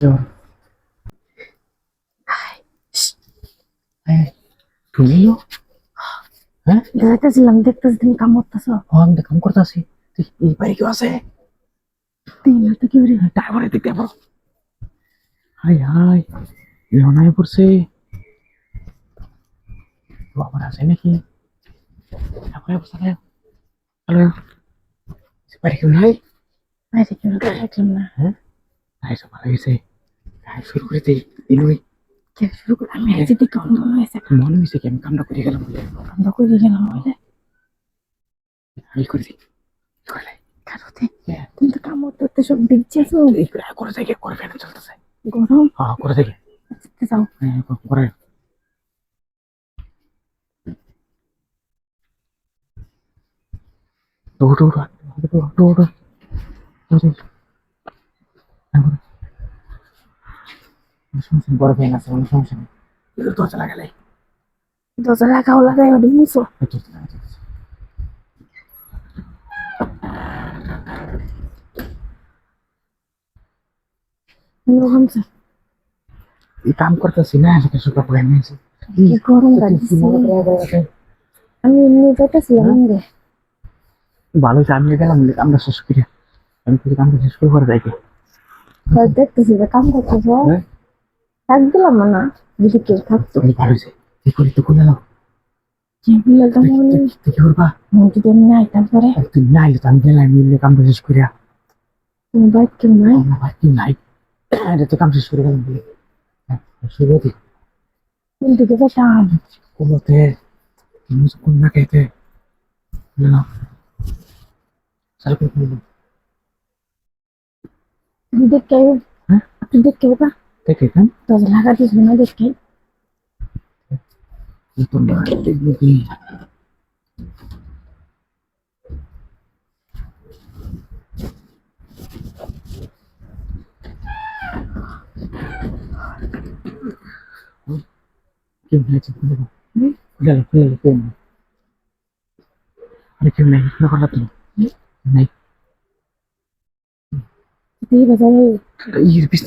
জ্বর হ্যাঁ হ্যাঁ? যাইতেছিলাম দেখতেছি তুমি কাম করতেছো। ও আমি তো কাম করতেছি। তুই এই বাড়ি কেউ আছে? তুই না তো কি বলি ড্রাইভারে দিক ড্রাইভার হাই হাই লনায় পড়ছে। তো আবার আছে নাকি? তারপরে অবস্থা হ্যালো? বাড়ি কেউ নাই? বাইরে কেউ না নাই। সব ভালো হয়েছে। গায়ে শুরু করে দিই ইনুই শুরু করে আমি আছি দেখে অন্ধ হয়েছে মনে হয়েছে কি আমি কামটা করে গেলাম বলে বন্ধ করে গেলাম বলে আমি করে দিই করে কারোতে তুমি তো কাম করতে সব এই প্রায় করে থেকে করে ফেলে চলতেছে গরম হ্যাঁ করে থেকে যাও হ্যাঁ করে ওটো ওটো ওটো ওটো সমস্যা বড় ফ্যান আছে কোনো সমস্যা নেই। তো চলা গেলে দরজা লাগাও লাগাই ওটা মুছো ঘামছে এই কাম করতেছি না সেটা সুখা পড়ে নিয়েছি কি গরম লাগছে। আমি এমনি যাইতেছিলাম রে ভালো হয়েছে আমি গেলাম কামটা শেষ করি। আমি কামটা শেষ করে পরে যাই দেখতেছি যে কাম করতেছো। হ্যাঁ। থাক দিলাম না যদি কেউ থাকতো। তুমি ভালো হয়েছে কি করি তো খুলে নাও। কি বললে তো মনে? তুই কি করবা। যদি আমি নাই তারপরে? তুই নাই তো আমি গেলাম শেষ করিয়া তুমি বাইক কেউ নাই? আমার ভাই তুই নাই। এটা তো কাম শেষ করে গেলাম। বলে শুরু দি কিন্তু কে যেতাম কোনোতে কোন না খেতে না চালু করে তুমি দেখতে হ্যাঁ? দেখতে বা দেখে কেন দরজা লাগা দিস না দেখতে তোমরা দেখবে কি কেউ নাই খুলে দাও খুলে দাও খুলে দাও কেউ নাই আরে কেউ নাই না করলা তুমি নাই তুই বাজারে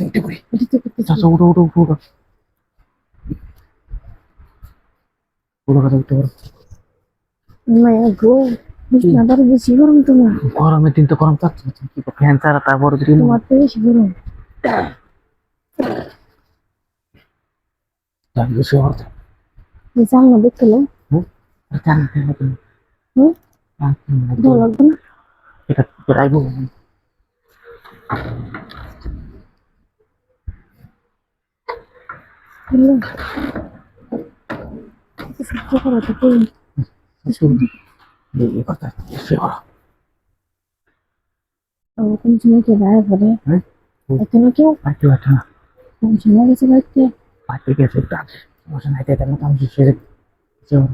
উঠে পড়ি এটি করতে চাচা উঠো উঠো উঠো উঠো উঠো কথা উঠতে পারো? মায়া গো বিছনা বড় বেশি গরম তোমার গরমের দিন তো গরম থাকছে না, কি ফ্যান ছাড়া তারপরে যদি তোমার তো বেশি গরম। আমি বসে পড়তে যে চাল না দেখতে লো চান ফ্যান তুমি হুম ভালো লাগবে না এটা প্রাইবো হ্যালো সত্যি করে তো কই এই কথা শুয়ে পড়ো ও কোন সময় কে বাইরে পড়ে হ্যাঁ এখানে কেউ পাইতে পারছ না কোন সময় গেছে বাড়িতে পাইতে গেছে একটু আগে সমস্যা নাই তেমন কাম শেষ হয়ে যাবে